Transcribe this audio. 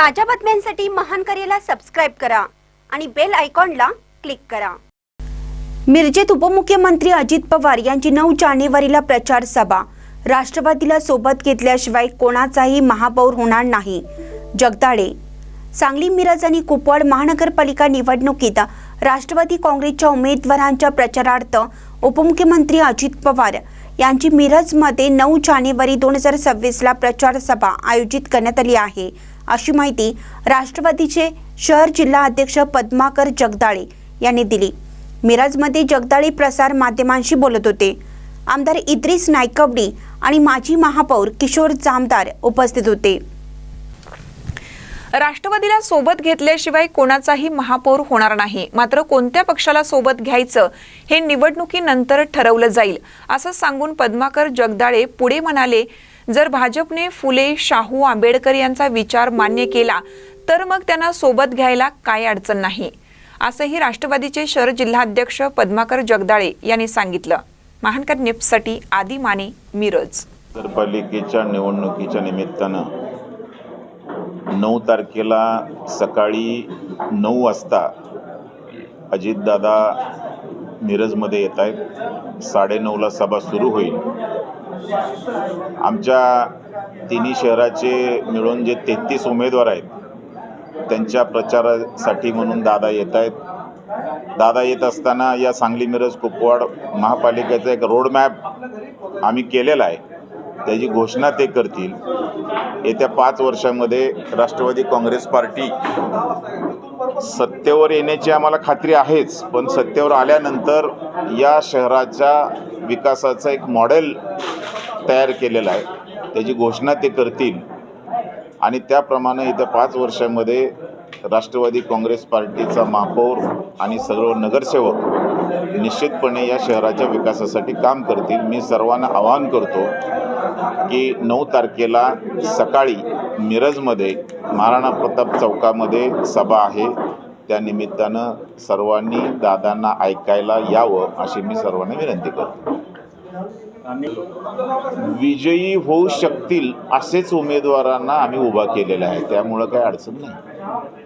ताज्या बातम्यांसाठी महान करेला सबस्क्राईब करा आणि बेल आयकॉनला क्लिक करा. मिरजेत उपमुख्यमंत्री अजित पवार यांची नऊ जानेवारीला प्रचार सभा. राष्ट्रवादीला सोबत घेतल्याशिवाय कोणाचाही महापौर होणार नाही. जगदाळे. सांगली मिरज आणि कुपवाड महानगरपालिका निवडणुकीत राष्ट्रवादी काँग्रेसच्या उमेदवारांच्या प्रचारार्थ उपमुख्यमंत्री अजित पवार यांची मिरजमध्ये नऊ जानेवारी दोन हजार सव्वीसला प्रचार सभा आयोजित करण्यात आली आहे. अशी माहिती राष्ट्रवादीचे शहर जिल्हा अध्यक्ष पद्माकर जगदाळे यांनी दिली. मिरजमध्ये जगदाळे प्रसार माध्यमांशी बोलत होते. आमदार इद्रिस नायकवडी आणि माजी महापौर किशोर जामदार उपस्थित होते. राष्ट्रवादीला सोबत घेतल्याशिवाय कोणाचाही महापौर होणार नाही. मात्र कोणत्या पक्षाला सोबत घ्यायचं हे निवडणुकीनंतर ठरवलं जाईल असं सांगून पद्माकर जगदाळे पुढे म्हणाले जर भाजपने फुले शाहू आंबेडकर यांचा विचार मान्य केला तर मग त्यांना सोबत घ्यायला काय अडचण नाही असंही राष्ट्रवादीचे शहर जिल्हाध्यक्ष पद्माकर जगदाळे यांनी सांगितलं. महानकर निप्ससाठी आदी माने मिरज. नगरपालिकेच्या निवडणुकीच्या निमित्तानं नऊ तारखेला सकाळी नऊ वाजता अजितदादा मिरजमध्ये येत आहेत. साडेनऊला सभा सुरू होईल. आमच्या तिन्ही शहराचे मिळून जे तेहतीस उमेदवार आहेत त्यांच्या प्रचारासाठी म्हणून दादा येत आहेत. दादा येत असताना या सांगली मिरज कुपवाड महापालिकेचा एक रोडमॅप आम्ही केलेला आहे. त्याची घोषणा ते करतील. येत्या पाच वर्षामध्ये राष्ट्रवादी काँग्रेस पार्टी सत्तेवर येण्याची आम्हाला खात्री आहेच. पण सत्तेवर आल्यानंतर या शहराच्या विकासाचं एक मॉडेल तयार केलेलं आहे. त्याची घोषणा ते करतील. आणि त्याप्रमाणे इथं पाच वर्षामध्ये राष्ट्रवादी काँग्रेस पार्टीचा महापौर आणि सर्व नगरसेवक निश्चितपणे या शहराच्या विकासासाठी काम करतील. मी सर्वांना आवाहन करतो की नऊ तारखेला सकाळी मिरजमध्ये महाराणा प्रताप चौकामध्ये सभा आहे. त्या निमित्तानं सर्वांनी दादांना ऐकायला यावं अशी मी सर्वांना विनंती करतो. विजयी होऊ शकतील असेच उमेदवारांना आम्ही उभा केलेला आहे. त्यामुळं काही अडचण नाही.